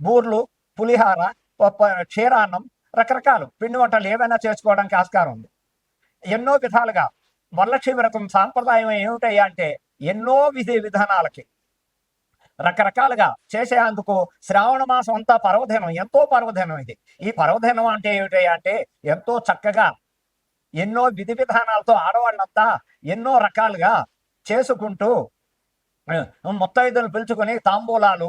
బూర్లు పులిహార క్షీరాన్నం రకరకాలు. పిండి వంటలు ఏవైనా చేసుకోవడానికి ఆస్కారం ఉంది. ఎన్నో విధాలుగా వరలక్ష్మి వ్రతం సాంప్రదాయం ఏమిటయ్యా అంటే ఎన్నో విధి విధానాలకి రకరకాలుగా చేసేందుకు శ్రావణ మాసం అంతా పర్వదినం ఎంతో పర్వదినం ఇది. ఈ పర్వదినం అంటే ఏమిటయ్యా అంటే ఎంతో చక్కగా ఎన్నో విధి విధానాలతో ఆడవాళ్ళంతా ఎన్నో రకాలుగా చేసుకుంటూ మొత్తం ముత్తైదులు పిలుచుకొని తాంబూలాలు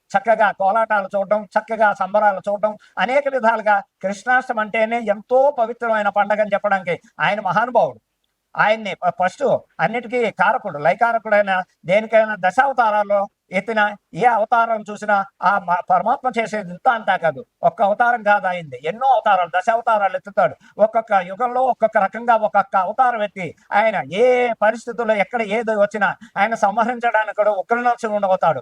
చక్కగా కోలాటాలు చూడడం చక్కగా సంబరాలు చూడడం అనేక విధాలుగా కృష్ణాష్టమి అంటేనే ఎంతో పవిత్రమైన పండగ అని చెప్పడానికి ఆయన మహానుభావుడు. ఆయన్ని ఫస్ట్ అన్నిటికీ కారకుడు లైకారకుడైన దేనికైనా దశావతారాల్లో ఎత్తిన ఏ అవతారం చూసినా ఆ పరమాత్మ చేసేది ఇంత అంతా కాదు. ఒక్క అవతారం కాదు అయింది ఎన్నో అవతారాలు దశావతారాలు ఎత్తుతాడు. ఒక్కొక్క యుగంలో ఒక్కొక్క రకంగా ఒక్కొక్క అవతారం ఎత్తి ఆయన ఏ పరిస్థితుల్లో ఎక్కడ ఏది వచ్చినా ఆయన సంహరించడానికి కూడా ఉగ్రనరసింహుడు ఉండబోతాడు.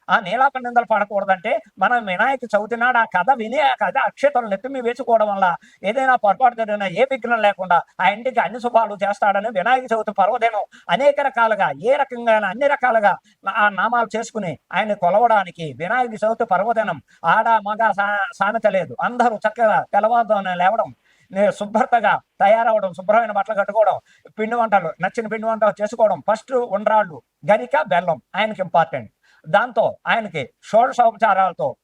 ఆ నీలాప నిందలు పడకూడదంటే మనం వినాయక చవితి నాడు ఆ కథ విని ఆ కథ అక్షతలు నెత్తిమి వేసుకోవడం వల్ల ఏదైనా పొరపాటు జరిగినా ఏ విఘ్నం లేకుండా ఆ ఇంటికి అన్ని శుభాలు చేస్తాడని వినాయక చవితి పర్వదినం అనేక రకాలుగా ఏ రకంగా అన్ని రకాలుగా ఆ నామాలు చేసుకుని ఆయన కొలవడానికి వినాయక చవితి పర్వదినం ఆడ మగ సా- సామెత లేదు. అందరూ చక్కగా తెల్లవారుజామున లేవడం శుభ్రతగా తయారవడం శుభ్రమైన బట్టలు కట్టుకోవడం పిండి వంటలు నచ్చిన పిండి వంటలు చేసుకోవడం ఫస్ట్ ఉండ్రాళ్ళు గరిక బెల్లం ఆయనకి ఇంపార్టెంట్. దాంతో ఆయనకి షోడశోపచారాలతో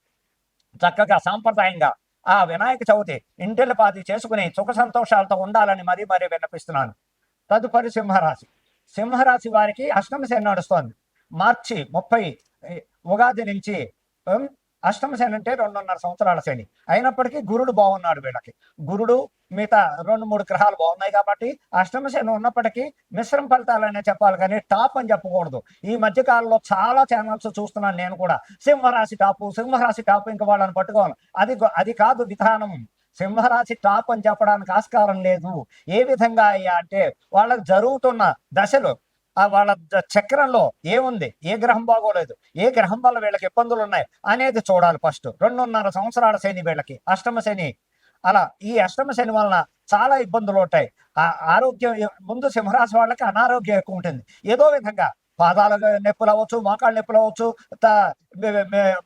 చక్కగా సాంప్రదాయంగా ఆ వినాయక చవితి ఇంటిల చేసుకుని సుఖ సంతోషాలతో ఉండాలని మరీ మరీ విన్నపిస్తున్నాను. తదుపరి సింహరాశి. సింహరాశి వారికి అష్టమ శని నడుస్తోంది. మార్చి ముప్పై ఉగాది నుంచి అష్టమ శని అంటే రెండున్నర సంవత్సరాల శని. అయినప్పటికీ గురుడు బాగున్నాడు వీళ్ళకి. గురుడు మిగతా రెండు మూడు గ్రహాలు బాగున్నాయి కాబట్టి అష్టమ శని ఉన్నప్పటికీ మిశ్రమ ఫలితాలనే చెప్పాలి కానీ టాప్ అని చెప్పకూడదు. ఈ మధ్య కాలంలో చాలా ఛానల్స్ చూస్తున్నాను నేను కూడా. సింహరాశి టాపు సింహరాశి టాపు ఇంకా వాళ్ళని పట్టుకోవాలి అది అది కాదు విధానం. సింహరాశి టాప్ అని చెప్పడానికి ఆస్కారం లేదు. ఏ విధంగా అయ్యా అంటే వాళ్ళకి జరుగుతున్న దశలు వాళ్ళ చక్రంలో ఏముంది ఏ గ్రహం బాగోలేదు. ఏ గ్రహం వల్ల వీళ్ళకి ఇబ్బందులు ఉన్నాయి? అనేది చూడాలి ఫస్ట్. రెండున్నర సంవత్సరాల శని వీళ్ళకి. అష్టమ శని. అలా ఈ అష్టమ శని వలన చాలా ఇబ్బందులు ఉంటాయి. ఆ ఆరోగ్యం ముందు సింహరాశి వాళ్ళకి అనారోగ్యం ఎక్కువ ఉంటుంది. ఏదో విధంగా పాదాల నొప్పులు అవ్వచ్చు మోకాళ్ళ నొప్పులు అవ్వచ్చు త-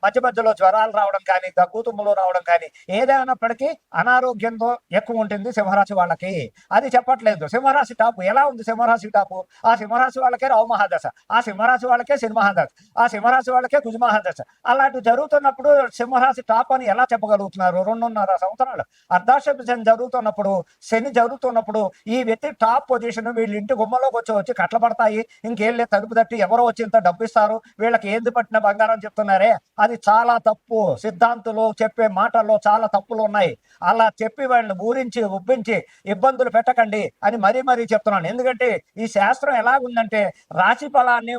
మధ్య మధ్యలో జ్వరాలు రావడం కానీ దగ్గుతుమ్ములు రావడం కానీ ఏదైనప్పటికీ అనారోగ్యంతో ఎక్కువ ఉంటుంది సింహరాశి వాళ్ళకి. అది చెప్పట్లేదు. సింహరాశి టాపు. ఎలా ఉంది సింహరాశి టాపు? ఆ సింహరాశి వాళ్ళకే రావు మహాదశ. ఆ సింహరాశి వాళ్ళకే శని ఆ సింహరాశి వాళ్ళకే కుజమహాదశ అలాంటి జరుగుతున్నప్పుడు సింహరాశి టాప్ అని ఎలా చెప్పగలుగుతున్నారు? రెండున్నర సంవత్సరాలు అర్ధాశం శని జరుగుతున్నప్పుడు శని జరుగుతున్నప్పుడు ఈ వ్యక్తి టాప్ పొజిషన్ వీళ్ళ ఇంటి గుమ్మలోకి వచ్చి వచ్చి కట్ల పడతాయి ఇంకేం లేదు తలుపు తట్టి ఎవరో వచ్చి ఇంత డబ్బు ఇస్తారు. వీళ్ళకి ఏంది పట్టిన బంగారం చెప్తారు చెప్తున్నారే అది చాలా తప్పు. సిద్ధాంతులు చెప్పే మాటల్లో చాలా తప్పులు ఉన్నాయి. అలా చెప్పి వాళ్ళని ఊరించి ఉబ్బించి ఇబ్బందులు పెట్టకండి అని మరీ మరీ చెప్తున్నాను. ఎందుకంటే ఈ శాస్త్రం ఎలాగుందంటే రాశి ఫలాన్ని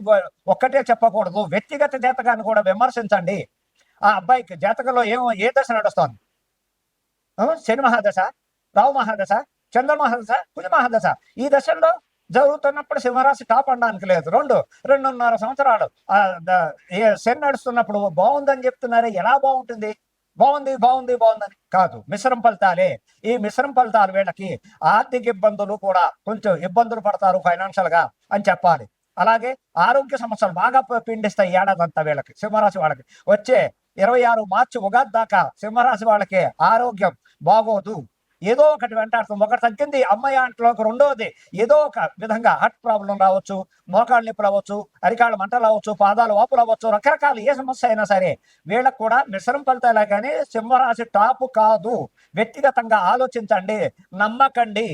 ఒక్కటే చెప్పకూడదు. వ్యక్తిగత జాతకాన్ని కూడా విమర్శించండి. ఆ అబ్బాయికి జాతకంలో ఏమో ఏ దశ నడుస్తోంది? శని మహాదశ రావు మహాదశ చంద్ర మహాదశ కుజ మహాదశ. ఈ దశల్లో జరుగుతున్నప్పుడు సింహరాశి టాప్ అనడానికి లేదు. రెండు రెండున్నర సంవత్సరాలు. ఏ శని నడుస్తున్నప్పుడు బాగుందని చెప్తున్నారే. ఎలా బాగుంటుంది? బాగుంది బాగుంది బాగుందని. కాదు మిశ్రమ ఫలితాలే. ఈ మిశ్రమ ఫలితాలు వీళ్ళకి ఆర్థిక ఇబ్బందులు కూడా కొంచెం ఇబ్బందులు పడతారు ఫైనాన్షియల్గా అని చెప్పాలి. అలాగే ఆరోగ్య సమస్యలు బాగా పిండిస్తాయి ఏడాదంతా వీళ్ళకి సింహరాశి వాళ్ళకి. వచ్చే ఇరవై ఆరు మార్చి ఉగాది దాకా సింహరాశి వాళ్ళకి ఆరోగ్యం బాగోదు. ఏదో ఒకటి వెంటాడుతుంది ఒకటి తగ్గింది అమ్మాయి అంటలోకి రెండోది. ఏదో ఒక విధంగా హార్ట్ ప్రాబ్లం రావచ్చు మోకాళ్ళ నొప్పి రావచ్చు అరికాళ్ళ మంటలు రావచ్చు పాదాలు వాపులు అవ్వచ్చు రకరకాల ఏ సమస్య అయినా సరే వీళ్ళకు కూడా మిశ్రమ ఫలితాలే కానీ సింహరాశి టాపు కాదు. వ్యక్తిగతంగా ఆలోచించండి నమ్మకండి.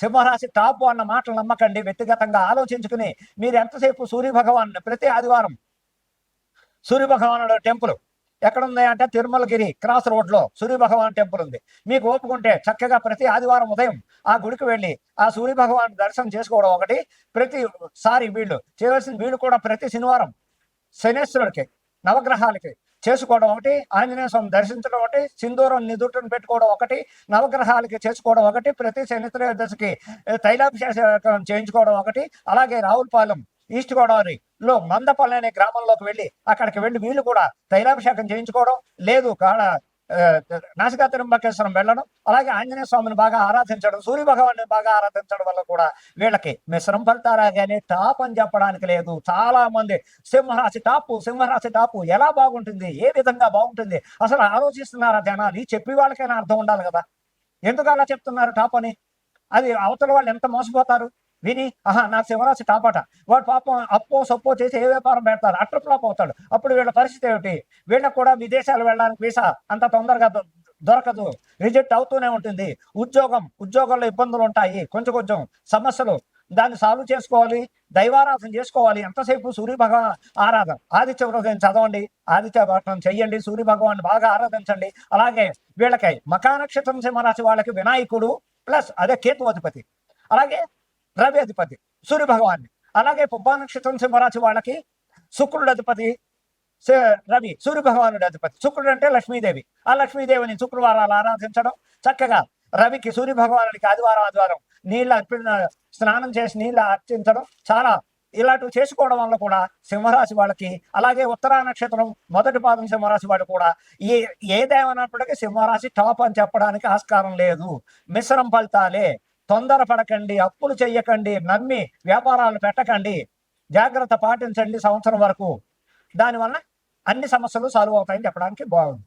సింహరాశి టాపు అన్న మాటలు నమ్మకండి వ్యక్తిగతంగా ఆలోచించుకుని మీరు ఎంతసేపు సూర్యభగవాన్ ప్రతి ఆదివారం సూర్యభగవానుడు టెంపుల్ ఎక్కడ ఉంది అంటే తిరుమలగిరి క్రాస్ రోడ్లో సూర్య భగవాన్ టెంపుల్ ఉంది. మీకు ఓపుకుంటే చక్కగా ప్రతి ఆదివారం ఉదయం ఆ గుడికి వెళ్ళి ఆ సూర్య భగవాన్ దర్శనం చేసుకోవడం ఒకటి. ప్రతి సారి వీళ్ళు చేయవలసిన వీళ్ళు కూడా ప్రతి శనివారం శనేశ్వరుడికి నవగ్రహాలకి చేసుకోవడం ఒకటి. ఆంజనేయ స్వామి దర్శించడం ఒకటి. సింధూరం నిదుటను పెట్టుకోవడం ఒకటి. నవగ్రహాలకి చేసుకోవడం ఒకటి. ప్రతి శనిత్రయోదశకి తైలాభిషేకం చేయించుకోవడం ఒకటి. అలాగే రావులపాలెం ఈస్ట్ గోదావరి లో మందపల్లి అనే గ్రామంలోకి వెళ్ళి అక్కడికి వెళ్ళి వీళ్ళు కూడా తైలాభిషేకం చేయించుకోవడం లేదు కాడ నాసికా తిరుమకేశ్వరం వెళ్ళడం అలాగే ఆంజనేయ స్వామిని బాగా ఆరాధించడం సూర్య భగవాన్ని బాగా ఆరాధించడం వల్ల కూడా వీళ్ళకి మిశ్రమ ఫలితారా కానీ టాప్ అని చెప్పడానికి లేదు. చాలా మంది సింహరాశి టాపు సింహరాశి టాపు ఎలా బాగుంటుంది ఏ విధంగా బాగుంటుంది అసలు ఆలోచిస్తున్నారా జనాలు? ఈ చెప్పి వాళ్ళకైనా అర్థం ఉండాలి కదా. ఎందుకు అలా చెప్తున్నారు టాప్ అని? అది అవతల వాళ్ళు ఎంత మోసపోతారు? విని ఆహా నాకు సింహరాశి టాపట. వాడు పాపం అప్పో సొప్పో చేసి ఏ వ్యాపారం పెడతారు అట్ల ఫ్లాప్ అవుతాడు. అప్పుడు వీళ్ళ పరిస్థితి ఏమిటి? వీళ్ళకు కూడా విదేశాలు వెళ్ళడానికి వీసా అంత తొందరగా దొరకదు. రిజెక్ట్ అవుతూనే ఉంటుంది. ఉద్యోగం ఉద్యోగంలో ఇబ్బందులు ఉంటాయి. కొంచెం కొంచెం సమస్యలు. దాన్ని సాల్వ్ చేసుకోవాలి. దైవారాధన చేసుకోవాలి. ఎంతసేపు సూర్య భగవాన్ ఆరాధన. ఆదిత్య హృదయం చదవండి. ఆదిత్య వ్రతం చెయ్యండి. సూర్య భగవాన్ బాగా ఆరాధించండి. అలాగే వీళ్ళకై మకానక్షత్రం సింహరాశి వాళ్ళకి వినాయకుడు ప్లస్ అదే కేతు అధిపతి. అలాగే రవి అధిపతి సూర్యభగవాన్ని అలాగే పుబ్బా నక్షత్రం సింహరాశి వాళ్ళకి శుక్రుడు అధిపతి రవి సూర్యభగవానుడి అధిపతి. శుక్రుడు అంటే లక్ష్మీదేవి. ఆ లక్ష్మీదేవిని శుక్రవారాలు ఆరాధించడం చక్కగా రవికి సూర్యభగవానుడికి ఆదివారం ఆదివారం నీళ్ళు అర్పణ స్నానం చేసి నీళ్ళు అర్చించడం చాలా ఇలాంటివి చేసుకోవడం వల్ల కూడా సింహరాశి వాళ్ళకి అలాగే ఉత్తరా నక్షత్రం మొదటి పాదం సింహరాశి వాళ్ళు కూడా ఏ ఏదేమన్నప్పటికీ సింహరాశి టాప్ అని చెప్పడానికి ఆస్కారం లేదు. మిశ్రం ఫలితాలే. తొందర పడకండి అప్పులు చెయ్యకండి నమ్మి వ్యాపారాలు పెట్టకండి జాగ్రత్త పాటించండి సంవత్సరం వరకు. దానివల్ల అన్ని సమస్యలు సాల్వ్ అవుతాయని చెప్పడానికి బాగుంది.